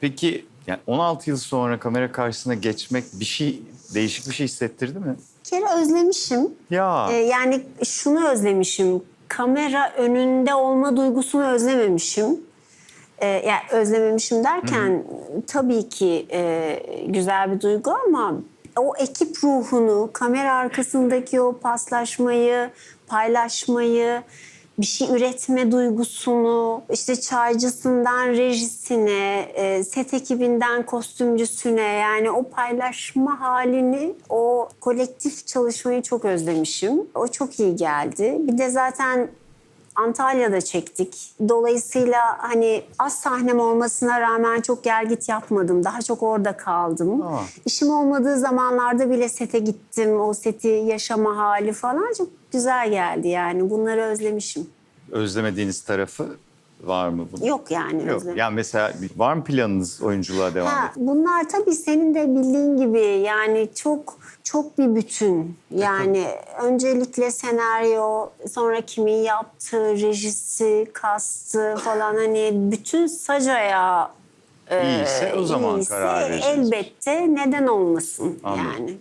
Peki yani 16 yıl sonra kamera karşısına geçmek bir şey değişik bir şey hissettirdi mi? Bir kere özlemişim. Ya Ee, yani şunu özlemişim. Kamera önünde olma duygusunu özlememişim. Ee, yani özlememişim derken tabii ki e, güzel bir duygu ama o ekip ruhunu, kamera arkasındaki o paslaşmayı, paylaşmayı, bir şey üretme duygusunu, işte çaycısından rejisine, e, set ekibinden kostümcüsüne yani o paylaşma halini, o kolektif çalışmayı çok özlemişim. O çok iyi geldi. Bir de zaten Antalya'da çektik. Dolayısıyla hani az sahnem olmasına rağmen çok git yapmadım. Daha çok orada kaldım. Aa. İşim olmadığı zamanlarda bile sete gittim. O seti yaşama hali falan çok güzel geldi yani. Bunları özlemişim. özlemediğiniz tarafı var mı? bunun? Yok yani Yok. özlem. Yani mesela var mı planınız oyunculuğa devam Ha, bunlar tabii senin de bildiğin gibi yani çok çok bir bütün. Yani öncelikle senaryo, sonra kimin yaptığı, rejisi, kastı falan hani bütün sacaya İyiyse o zaman iyiyse karar verirsiniz. elbette neden olmasın Anladım. yani.